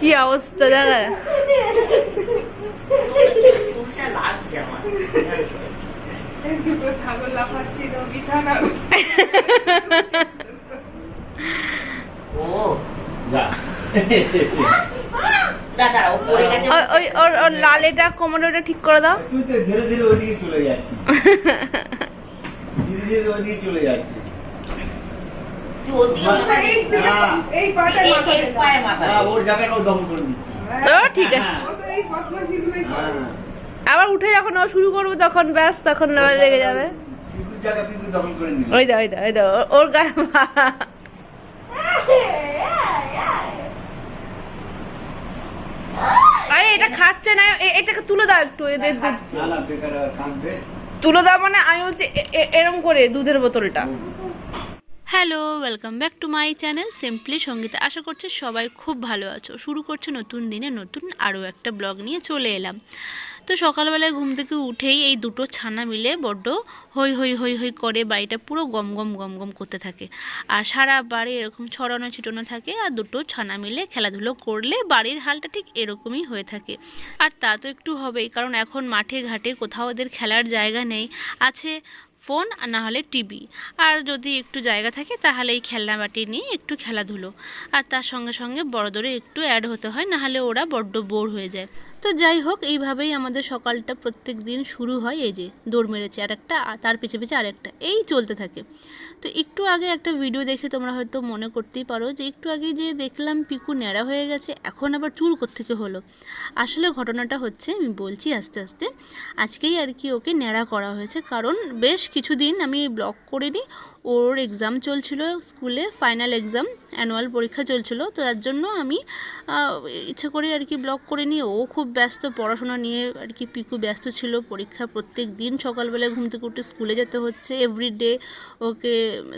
কি অবস্থা দুটো ছাগল লাফাচ্ছিল বিছানার দাদা ওই- ওই ওর ওর লাল এটা কোমরে ওটা ঠিক করে দাও। তুই তো ধীরে ধীরে ওদিকে চলে যাচ্ছিস। ধীরে ধীরে ওদিকে চলে যাচ্ছিস। ঠিক আছে। হ্যাঁ, ও তো এই বদমাশিগুলোই করে। হ্যাঁ। আবার উঠে যখন ও শুরু করব তখন ব্যাস তখন আবার লেগে যাবে। পিকুর জায়গা পিকু দখল করে নিল ওই দা ওই দা ওই দা ওর- গায়ে আরে এটা খাচ্ছে না এ- এটাকে তুলে দাও একটু এদের দুধ। না না বেকার কাঁদবে। তুলে দাও মানে আমি হচ্ছে এরম করে দুধের বোতলটা। Hello welcome back to my channel Simply Sangeeta আশা করছি সবাই খুব ভালো আছো। শুরু করছে নতুন দিনে নতুন আরও একটা ব্লগ নিয়ে চলে এলাম। তো সকালবেলায় ঘুম থেকে উঠেই এই দুটো ছানা মিলে বড্ড হই হই হই হই করে বাড়িটা পুরো গম গম গম গম করতে থাকে। আর সারা বাড়ি এরকম ছড়ানো ছিটানো থাকে আর দুটো ছানা মিলে খেলাধুলো করলে বাড়ির হালটা ঠিক এরকমই হয়ে থাকে। আর তা তো একটু হবেই, কারণ এখন মাঠে ঘাটে কোথাও ওদের খেলার জায়গা নেই। আছে ফোন আর না হলে টিভি। আর যদি একটু জায়গা থাকে তাহলে এই খেলনা বাটি নিয়ে একটু খেলাধুলো। আর তার সঙ্গে সঙ্গে বড়দরে একটু অ্যাড হতে হয়, না হলে ওরা বড্ড বোর হয়ে যায়। তো যাই হোক, এইভাবেই আমাদের সকালটা প্রত্যেক দিন শুরু হয় এই যে দৌড় মেরেছে। আর একটা তার পিছে পিছে আরেকটা। এই চলতে থাকে। তো একটু আগে একটা ভিডিও দেখে তোমরা হয়তো মনে করতেই পারো যে একটু আগে যে দেখলাম পিকু ন্যাড়া হয়ে গেছে, এখন আবার চুল থেকে হলো? আসলে ঘটনাটা হচ্ছে, আমি বলছি আস্তে আস্তে, আজকেই আর কি ওকে ন্যাড়া করা হয়েছে। কারণ বেশ কিছুদিন আমি ব্লগ করিনি ওর এক্সাম চলছিল স্কুলে ফাইনাল এক্সাম অ্যানুয়াল পরীক্ষা চলছিল। তো তার জন্য আমি ইচ্ছে করে আর কি ব্লগ করে নিয়ে, ও খুব ব্যস্ত, পড়াশোনা নিয়ে আর কি পিকু ব্যস্ত ছিল। পরীক্ষা প্রত্যেক দিন সকালবেলায় ঘুম থেকে উঠে স্কুলে যেতে হচ্ছে। এভরিডে ওকে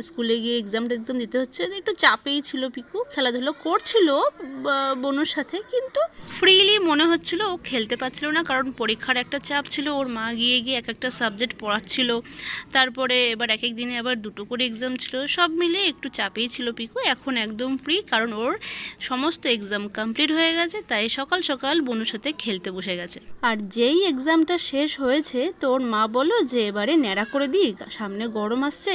স্কুলে গিয়ে এক্সাম টেক্সাম দিতে হচ্ছে। একটু চাপেই ছিল পিকু, খেলাধুলো করছিল বনুর সাথে, কিন্তু ফ্রিলি মনে হচ্ছিল ও খেলতে পারছিল না, কারণ পরীক্ষার একটা চাপ ছিল। ওর মা গিয়ে গিয়ে এক একটা সাবজেক্ট পড়াচ্ছিল। তারপরে এবার এক এক দিনে আবার দুটো করে এক্সাম ছিল, সব মিলে একটু চাপেই ছিল পিকু। এখন একদম ফ্রি কারণ ওর সমস্ত এক্সাম কমপ্লিট হয়ে গেছে, তাই সকাল সকাল বনুর সাথে খেলতে বসে গেছে। আর যেই এক্সামটা শেষ হয়েছে, তো ওর মা বলো যে, এবারে ন্যাড়া করে দিই, সামনে গরম আসছে,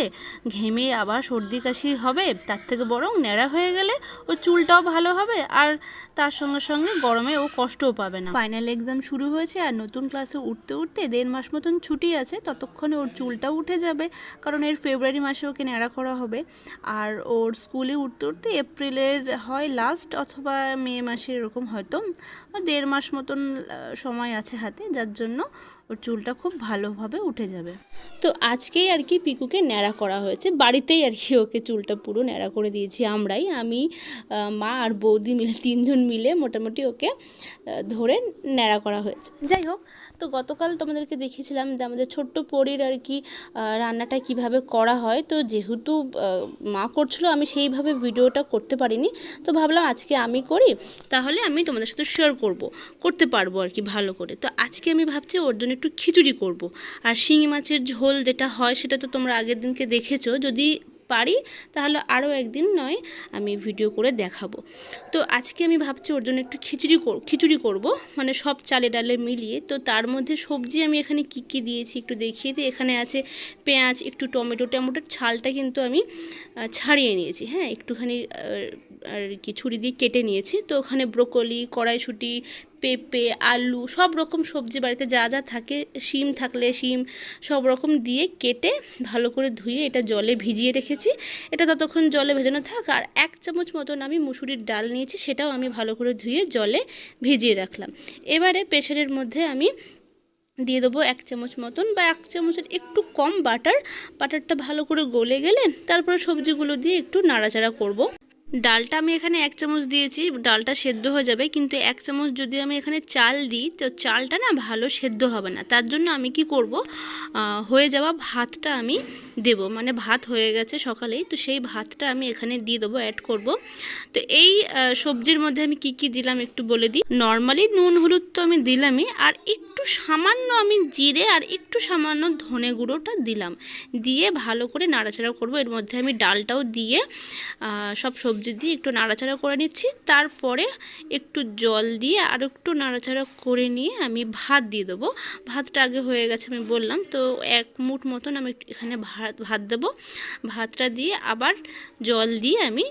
ঘেমে আবার সর্দি কাশি হবে, তার থেকে বরং ন্যাড়া হয়ে গেলে ওর চুলটাও ভালো হবে, আর তার সঙ্গে সঙ্গে গরমে ও কষ্টও পাবে না। ফাইনাল এক্সাম শুরু হয়েছে আর নতুন ক্লাসে উঠতে উঠতে দেড় মাস মতন ছুটি আছে, ততক্ষণে ওর চুলটাও উঠে যাবে, কারণ এর ফেব্রুয়ারি মাসে ওকে ন্যাড়া করা হবে। আর ওর স্কুলে উঠতে উঠতে এপ্রিলের হয় লাস্ট অথবা মে মাসে এরকম হয়তো। দেড় মাস মতন সময় আছে হাতে, যার জন্য ওর চুলটা খুব ভালোভাবে উঠে যাবে। তো আজকেই আর কি পিকুকে ন্যাড়া করা হয়েছে। বাড়িতেই আর কি ওকে চুলটা পুরো ন্যাড়া করে দিয়েছি আমরাই। আমি মা আর বৌদি মিলে, তিনজন মিলে মোটামুটি ওকে ধরে ন্যাড়া করা হয়েছে। যাই হোক তো গতকাল তোমাদেরকে দেখিয়েছিলাম যে আমাদের ছোট্ট পরীর আর কি রান্নাটা কীভাবে করা হয়। তো যেহেতু মা করছিল, আমি সেইভাবে ভিডিওটা করতে পারিনি। তো ভাবলাম আজকে আমি করি, তাহলে আমি তোমাদের সাথে শেয়ার করব, করতে পারব আর কি ভালো করে। তো আজকে আমি ভাবছি ওর জন্য একটু খিচুড়ি করব। আর শিঙি মাছের ঝোল যেটা হয়, সেটা তো তোমরা আগের দিনকে দেখেছ। যদি পারি, তাহলে আরও একদিন নয়, আমি ভিডিও করে দেখাবো। তো আজকে আমি ভাবছি ওর জন্য একটু খিচুড়ি খিচুড়ি করব মানে সব চালে ডালে মিলিয়ে। তো তার মধ্যে সবজি আমি এখানে কী কী দিয়েছি একটু দেখিয়ে দিই। এখানে আছে পেঁয়াজ, একটু টমেটো, টমেটোর ছালটা কিন্তু আমি ছাড়িয়ে নিয়েছি হ্যাঁ? একটুখানি আর কি ছুরি দিয়ে কেটে নিয়েছি। তো ওখানে ব্রোকলি, কড়াইশুঁটি পেঁপে, আলু, সব রকম সবজি বাড়িতে যা যা থাকে, শিম থাকলে শিম, সব রকম দিয়ে কেটে ভালো করে ধুয়ে এটা জলে ভিজিয়ে রেখেছি। এটা ততক্ষণ জলে ভেজানো থাক আর এক চামচ মতন আমি মুসুরির ডাল নিয়েছি, সেটাও আমি ভালো করে ধুয়ে জলে ভিজিয়ে রাখলাম। এবারে প্রেশারের মধ্যে আমি দিয়ে দেবো এক চামচ মতন বা এক চামচের একটু কম বাটার। বাটারটা ভালো করে গলে গেলে তারপরে সবজিগুলো দিয়ে একটু নাড়াচাড়া করব। ডালটা আমি এখানে এক চামচ দিয়েছি, ডালটা সেদ্ধ হয়ে যাবে, কিন্তু এক চামচ যদি আমি এখানে চাল দিই, তো চালটা না ভালো সেদ্ধ হবে না। তার জন্য আমি কি করব? হয়ে যাওয়া ভাতটা আমি দেব। মানে ভাত হয়ে গেছে সকালেই, তো সেই ভাতটা আমি এখানে দিয়ে দেবো অ্যাড করব। তো এই সবজির মধ্যে আমি কি কি দিলাম একটু বলে দিই। নর্মালি নুন, হলুদ তো আমি দিলামই, আর একটু সামান্য আমি জিরে আর একটু সামান্য ধনে গুঁড়োটা দিলাম। দিয়ে ভালো করে নাড়াচাড়া করব। এর মধ্যে আমি ডালটাও দিয়ে সব সবজি দিয়ে একটু নাড়াচাড়া করে নিচ্ছি। তারপরে একটু জল দিয়ে আর একটু নাড়াচাড়া করে নিয়ে আমি ভাত দিয়ে দেবো। ভাতটা আগে হয়ে গেছে আমি বললাম, তো এক মুঠ মতন আমি এখানে ভাত ভাত দেবো। ভাতটা দিয়ে আবার জল দিয়ে আমি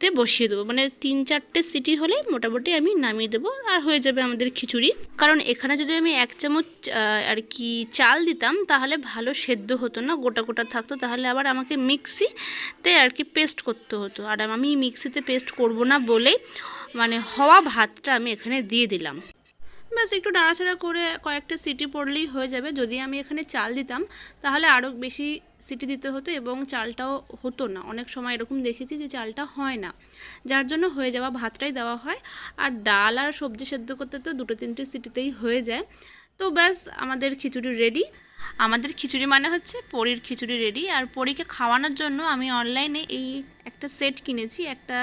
সিটিতে বসিয়ে দেবো। মানে তিন চারটে সিটি হলে মোটামুটি আমি নামিয়ে দেবো আর হয়ে যাবে আমাদের খিচুড়ি। কারণ এখানে যদি আমি এক চামচ আর কি চাল দিতাম, তাহলে ভালো সেদ্ধ হতো না, গোটা গোটা থাকতো। তাহলে আবার আমাকে মিক্সিতে আর কি পেস্ট করতে হতো। আর আমি মিক্সিতে পেস্ট করব না বলে মানে হওয়া ভাতটা আমি এখানে দিয়ে দিলাম। ব্যাস একটু নাড়াচাড়া করে কয়েকটা সিটি পড়লেই হয়ে যাবে। যদি আমি এখানে চাল দিতাম, তাহলে আরও বেশি সিটি দিতে হতো এবং চালটাও হতো না। অনেক সময় এরকম দেখেছি যে চালটা হয় না। যার জন্য হয়ে যাওয়া ভাতটাই দেওয়া হয়। আর ডাল আর সবজি সেদ্ধ করতে তো দুটো তিনটে সিটিতেই হয়ে যায়। তো ব্যাস আমাদের খিচুড়ি রেডি আমাদের খিচুড়ি মানে হচ্ছে পরির খিচুড়ি রেডি আর পরীকে খাওয়ানোর জন্য আমি অনলাইনে এই একটা সেট কিনেছি, একটা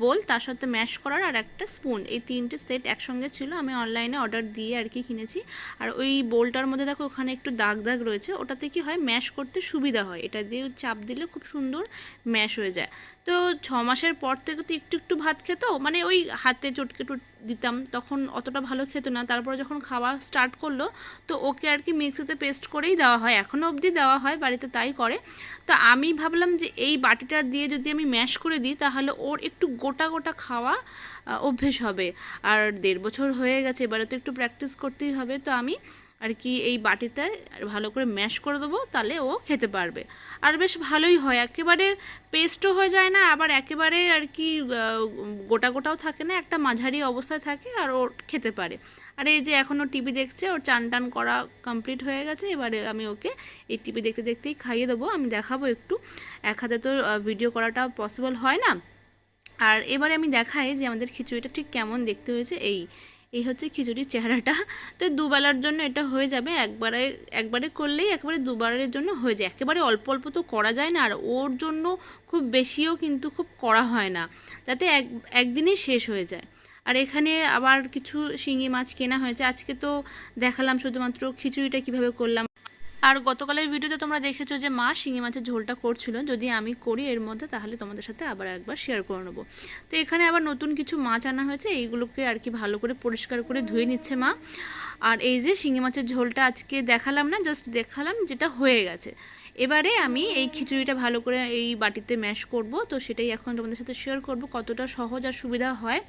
বোল তার সাথে ম্যাশ করার আর একটা স্পুন এই তিনটে সেট একসঙ্গে ছিল, আমি অনলাইনে অর্ডার দিয়ে আর কি কিনেছি। আর ওই বোলটার মধ্যে দেখো ওখানে একটু দাগ দাগ রয়েছে, ওটাতে কি হয় ম্যাশ করতে সুবিধা হয়। এটা দিয়ে চাপ দিলে খুব সুন্দর ম্যাশ হয়ে যায়। তো ছ মাসের পর থেকে তো একটু একটু ভাত খেত মানে ওই হাতে চটকে টুট দিতাম, তখন অতটা ভালো খেত না। তারপরে যখন খাওয়া স্টার্ট করল, তো ওকে আর কি মিক্সিতে পেস্ট করেই দেওয়া হয়। এখনও অবধি দেওয়া হয়, বাড়িতে তাই করে। তো আমি ভাবলাম যে এই বাটিটা দিয়ে যদি আমি ম্যাশ করে দিই, তাহলে ওর একটু গোটা গোটা খাওয়া অভ্যেস হবে। আর দেড় বছর হয়ে গেছে, এবারে তো একটু প্র্যাকটিস করতেই হবে। তো আমি আর কি এই বাটিতে ভালো করে ম্যাশ করে দেবো, তাহলে ও খেতে পারবে। আর বেশ ভালোই হয়, একেবারে পেস্টও হয়ে যায় না, আবার একেবারে আর কি গোটা গোটাও থাকে না, একটা মাঝারি অবস্থায় থাকে আর ও খেতে পারে। আর এই যে এখনও টিভি দেখছে, ওর চান টান করা কমপ্লিট হয়ে গেছে, এবারে আমি ওকে এই টিভি দেখতে দেখতেই খাইয়ে দেবো, আমি দেখাবো একটু। এক হাতে তো ভিডিও করাটা পসিবল হয় না। আর এবারে আমি দেখাই যে আমাদের খিচুড়িটা ঠিক কেমন দেখতে হয়েছে, এই এই হচ্ছে খিচুড়ির চেহারাটা। তো দুবেলার জন্য এটা হয়ে যাবে, একবারে একবারে করলেই একবারে দুবারের জন্য হয়ে যায়। একেবারে অল্প অল্প তো করা যায় না, আর ওর জন্য খুব বেশিও কিন্তু খুব করা হয় না, যাতে এক একদিনেই শেষ হয়ে যায়। আর এখানে আবার কিছু শিঙি মাছ কেনা হয়েছে। আজকে তো দেখালাম শুধুমাত্র খিচুড়িটা কীভাবে করলাম। আর গতকালের ভিডিওতে তোমরা দেখেছ যে মা শিঙি মাছের ঝোলটা করছিল। যদি আমি করি এর মধ্যে, তাহলে তোমাদের সাথে আবার একবার শেয়ার করে নেব। তো এখানে আবার নতুন কিছু মাছ আনা হয়েছে। এইগুলোকে আর কি ভালো করে পরিষ্কার করে ধুয়ে নিচ্ছে মা। আর এই যে শিঙি মাছের ঝোলটা আজকে দেখালাম না জাস্ট দেখালাম যেটা হয়ে গেছে। এবারে আমি এই খিচুড়িটা ভালো করে এই বাটিতে ম্যাশ করব। তো সেটাই এখন তোমাদের সাথে শেয়ার করব, কতটা সহজ আর সুবিধা হয়,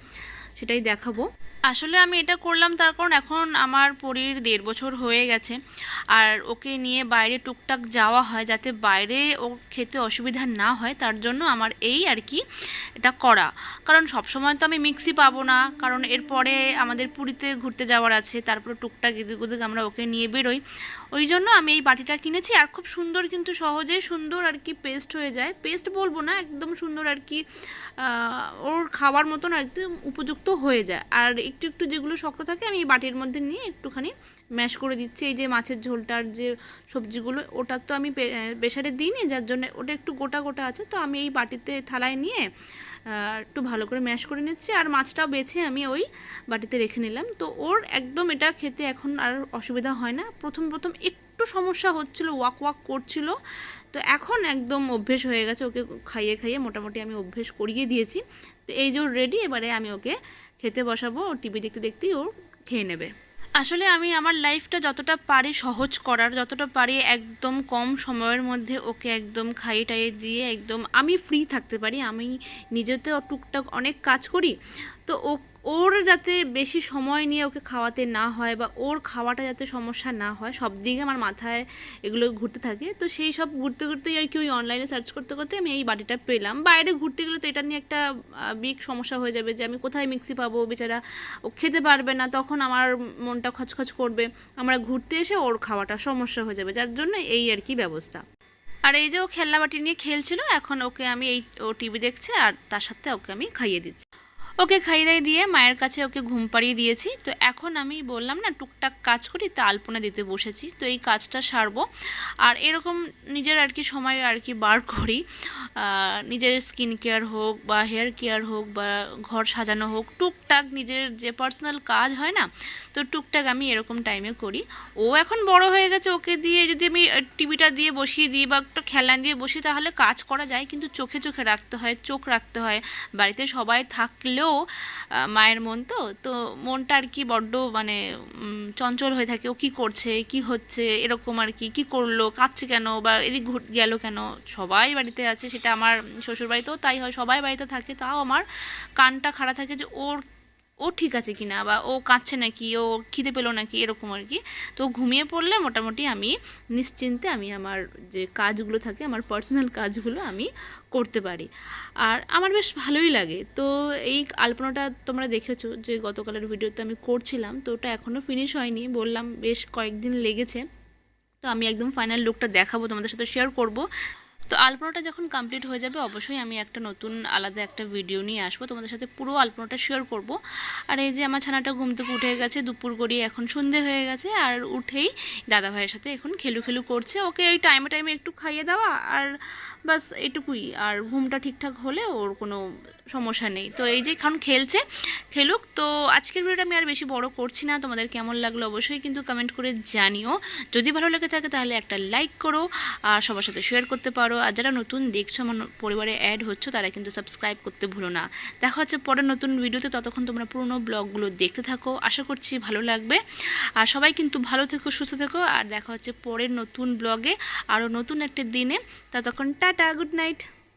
সেটাই দেখাবো। আসলে আমি এটা করলাম তার কারণ এখন আমার পরীর দেড় বছর হয়ে গেছে। আর ওকে নিয়ে বাইরে টুকটাক যাওয়া হয় যাতে বাইরে ও খেতে অসুবিধা না হয়, তার জন্য আমার এই আর কি এটা করা। কারণ সবসময় তো আমি মিক্সি পাবো না, কারণ এরপরে আমাদের পুরীতে ঘুরতে যাওয়ার আছে, তারপরে টুকটাক এদিক ওদিক আমরা ওকে নিয়ে বেরোই। ওই জন্য আমি এই বাটিটা কিনেছি, আর খুব সুন্দর কিন্তু সহজেই সুন্দর আর কি পেস্ট হয়ে যায়। পেস্ট বলব না, একদম সুন্দর আর কি ওর খাওয়ার মতন একদম উপযুক্ত হয়ে যায়। আর একটু একটু যেগুলো শক্ত থাকে আমি এই বাটির মধ্যে নিয়ে একটুখানি ম্যাশ করে দিচ্ছি। এই যে মাছের ঝোলটার যে সবজিগুলো, ওটা তো আমি প্রেশারে দিইনি, যার জন্য ওটা একটু গোটা গোটা আছে। তো আমি এই বাটিতে থালায় নিয়ে একটু ভালো করে ম্যাশ করে নিচ্ছি। আর মাছটাও বেছে আমি ওই বাটিতে রেখে নিলাম। তো ওর একদম এটা খেতে এখন আর অসুবিধা হয় না। প্রথম প্রথম একটু সমস্যা হচ্ছিল, ওয়াক ওয়াক করছিল। তো এখন একদম অভ্যেস হয়ে গেছে ওকে খাইয়ে খাইয়ে। মোটামুটি আমি অভ্যেস করিয়ে দিয়েছি। তো এই যে রেডি এবারে আমি ওকে খেতে বসাবো ও টিভি দেখতে দেখতেই ও খেয়ে নেবে। আসলে আমি আমার লাইফটা যতটা পারি সহজ করার, যতটা পারি একদম কম সময়ের মধ্যে ওকে একদম খাইয়ে টাইয়ে দিয়ে একদম আমি ফ্রি থাকতে পারি, আমি নিজেতেও টুকটাক অনেক কাজ করি। তো ও ওর যাতে বেশি সময় নিয়ে ওকে খাওয়াতে না হয় বা ওর খাওয়াটা যাতে সমস্যা না হয়, সব দিকে আমার মাথায় এগুলো ঘুরতে থাকে। তো সেই সব ঘুরতে ঘুরতেই আর কি ওই অনলাইনে সার্চ করতে করতে আমি এই বাটিটা পেলাম। বাইরে ঘুরতে গেলে তো এটা নিয়ে একটা বিগ সমস্যা হয়ে যাবে যে আমি কোথায় মিক্সি পাবো? বেচারা ও খেতে পারবে না, তখন আমার মনটা খচখচ করবে। আমরা ঘুরতে এসে ওর খাওয়াটা সমস্যা হয়ে যাবে, যার জন্য এই আর কি ব্যবস্থা। আর এই যে ও খেলনা বাটি নিয়ে খেলছিল, এখন ওকে আমি এই, ও টিভি দেখছে আর তার সাথে ওকে আমি খাইয়ে দিচ্ছি। ওকে খাইয়ে দিয়ে মায়ের কাছে ওকে ঘুম পাড়িয়ে দিয়েছি। তো এখন আমি বললাম না, টুকটাক কাজ করি তা আলপনা দিতে বসেছি। তো এই কাজটা সারবো। আর এরকম নিজের আর কি সময় আর কি বার করি। নিজের স্কিন কেয়ার হোক বা হেয়ার কেয়ার হোক বা ঘর সাজানো হোক, টুকটাক নিজের যে পার্সোনাল কাজ হয় না, তো টুকটাক আমি এরকম টাইমে করি। ও এখন বড় হয়ে গেছে, ওকে দিয়ে যদি আমি টিভিটা দিয়ে বসিয়ে দিই বা একটা খেলনা দিয়ে বসি, তাহলে কাজ করা যায়। কিন্তু চোখে চোখে রাখতে হয়, চোখ রাখতে হয়। বাড়িতে সবাই থাকলেও আহ, মায়ের মন তো তো মনটা আর কি বড্ড মানে চঞ্চল হয়ে থাকে। ও কি করছে কি হচ্ছে এরকম আর কি কী করল কাঁদছে কেন বা এদিক ঘুর গেল কেন? সবাই বাড়িতে আছে সেটা আমার শ্বশুর বাড়িতেও তাই হয় সবাই বাড়িতে থাকে। তাও আমার কানটা খাড়া থাকে যে ওর ও ঠিক আছে কি না বা ও কাঁদছে নাকি, ও খিদে পেল নাকি, এরকম আর কি। তো ঘুমিয়ে পড়লে মোটামুটি আমি নিশ্চিন্তে আমি আমার যে কাজগুলো থাকে, আমার পার্সোনাল কাজগুলো আমি করতে পারি। আর আমার বেশ ভালোই লাগে। তো এই আলপনাটা তোমরা দেখেছ যে গতকালের ভিডিওতে আমি করছিলাম, তো ওটা এখনও ফিনিশ হয়নি। বললাম বেশ কয়েকদিন লেগেছে। তো আমি একদম ফাইনাল লুকটা দেখাবো, তোমাদের সাথে শেয়ার করব। তো আলপনাটা যখন কমপ্লিট হয়ে যাবে, অবশ্যই আমি একটা নতুন, আলাদা একটা ভিডিও নিয়ে আসব। তোমাদের সাথে পুরো আলপনাটা শেয়ার করব। আর এই যে আমার ছানাটা ঘুম থেকে উঠে গেছে, দুপুর গড়িয়ে এখন সন্ধে হয়ে গেছে, আর উঠেই দাদা ভাইয়ের সাথে এখন খেলু খেলু করছে। ওকে এই টাইমে টাইমে একটু খাইয়ে দেওয়া, আর বাস এটুকুই। আর ঘুমটা ঠিকঠাক হলে ওর কোনো সমস্যা নেই। তো এই যে এখন খেলছে, খেলুক। তো আজকের ভিডিওটা আমি আর বেশি বড় করছি না। তোমাদের কেমন লাগল অবশ্যই কিন্তু কমেন্ট করে জানিও। যদি ভালো লেগে থাকে তাহলে একটা লাইক করো আর সবার সাথে শেয়ার করতে পারো। আর যারা নতুন দেখছ, আমার পরিবারে অ্যাড হচ্ছে, তারা কিন্তু সাবস্ক্রাইব করতে ভুলো না। দেখা হচ্ছে পরের নতুন ভিডিওতে। ততক্ষণ তোমরা পুরনো ব্লগগুলো দেখতে থাকো। আশা করছি ভালো লাগবে। আর সবাই কিন্তু ভালো থেকো, সুস্থ থেকো। আর দেখা হচ্ছে পরের নতুন ব্লগে আরও নতুন একটা দিনে। ততক্ষণ টাটা গুড নাইট